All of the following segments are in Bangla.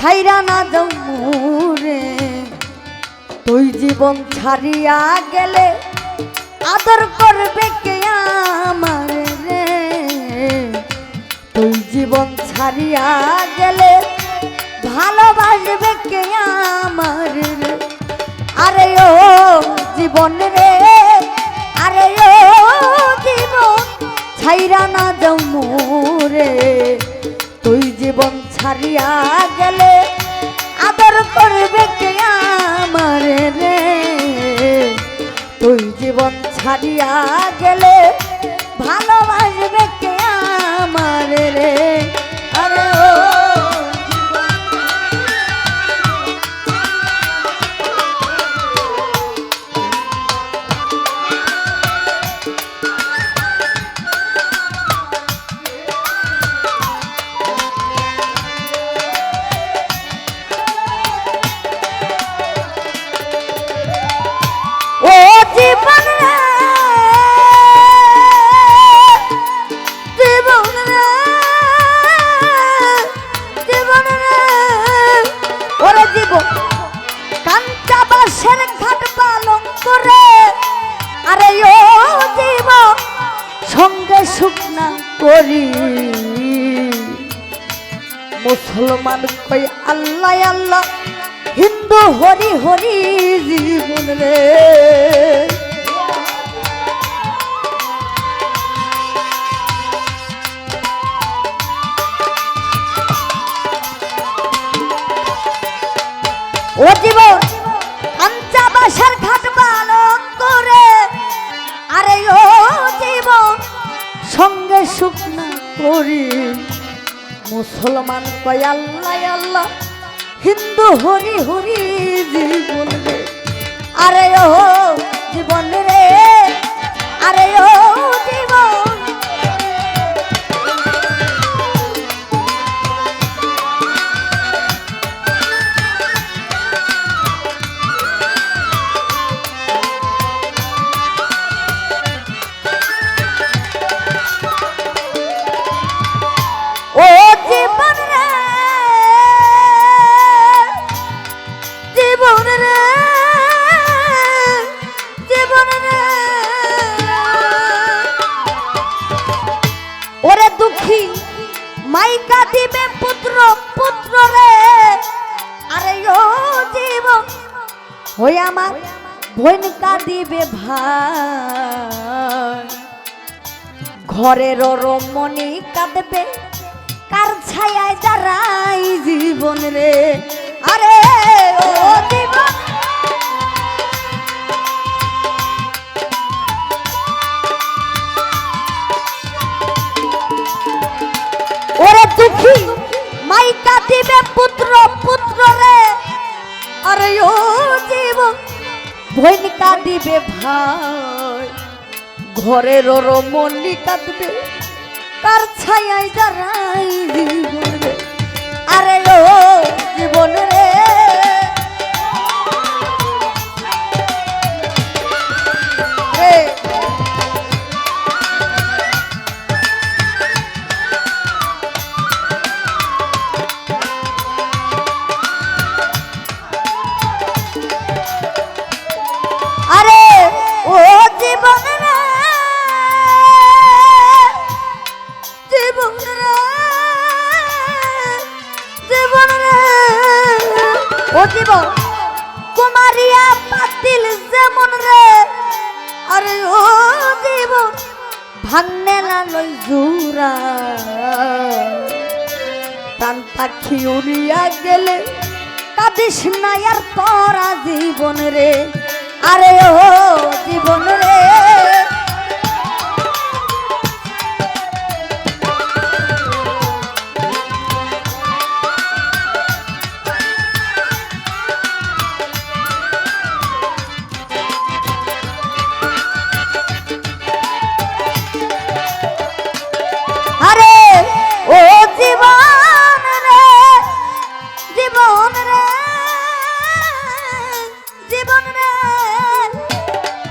ছাইরা না যাও মোরে। তুই জীবন ছাড়িয়া গেলে আদর করবে কে আমার রে? তুই জীবন ছাড়িয়া গেলে ভালোবাসবে কে আমার রে? আরে ও জীবন রে, আরে ও জীবন ছাইরা না যাও মোরে। তুই জীবন ছাড়িয়া গেলে আদর করবে কে আমার রে? তুই জীবন ছাড়িয়া গেলে মুসলমান কই আল্লাহ আল্লাহ। হিন্দু হরি হরি জীবন রে। মুসলমান কয় হিন্দু হরি হরি ওই আমার বোনকা দিবে ভাই। ঘরের রমণী কাঁদবে, কার ছায়ায় দাঁড়াই জীবন রে? আরে ও জীবন ওরে দুঃখী মাইকা দিবে পুত্র পুত্র দিবে ভাই। ঘরের রমণী দিবে কার ছায় দাঁড়াই জীবন ও জীবন লই জুরা প্রাণ পাখি উড়িয়া গেলে কাঁদিস না আর তোরা জীবন রে। আরে ও জীবন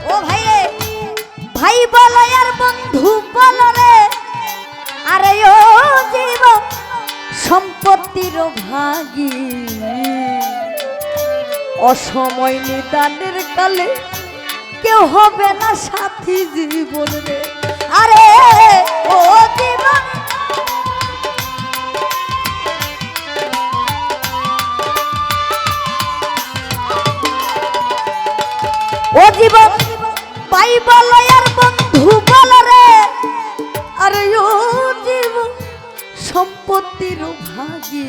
ও ভাই ভাই বলো বন্ধু বলো রে আরে ও সম্পত্তির ভাগী অসময় নিদানের কালে কেউ হবে না সাথী জীবন রে। আরে ও জীবন ভাগী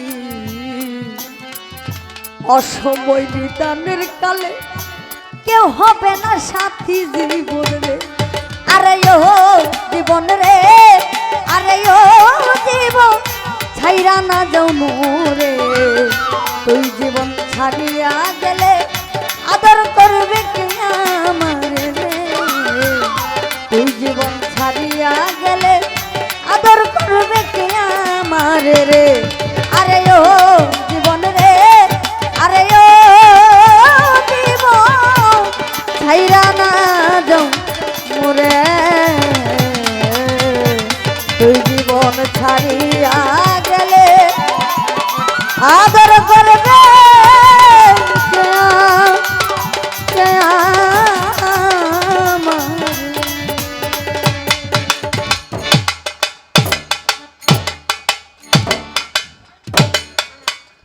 অসময় নিদানের কালে কেউ হবে না সাথী জীবন রে। আরে ও জীবন রে, আরে ও জীবন, ছাইরা না যাও মোরে। আদর করবে?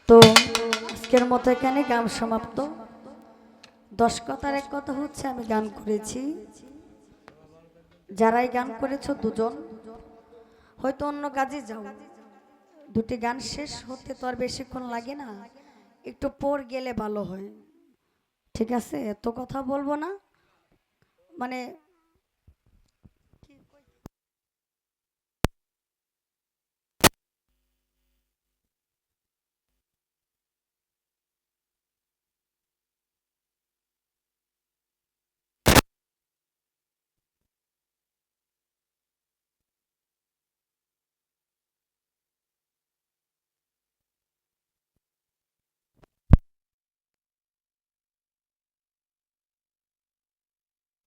তো আজকের মতো এখানে গান সমাপ্ত। দশ কথার এক কথা হচ্ছে, আমি গান করেছি। যারাই গান করেছ দুজন, হয়তো অন্য কাজে যাও। দুটি গান শেষ হতে তো আর বেশিক্ষণ লাগে না। একটু পর গেলে ভালো হয়। ঠিক আছে? এত কথা বলব না। মানে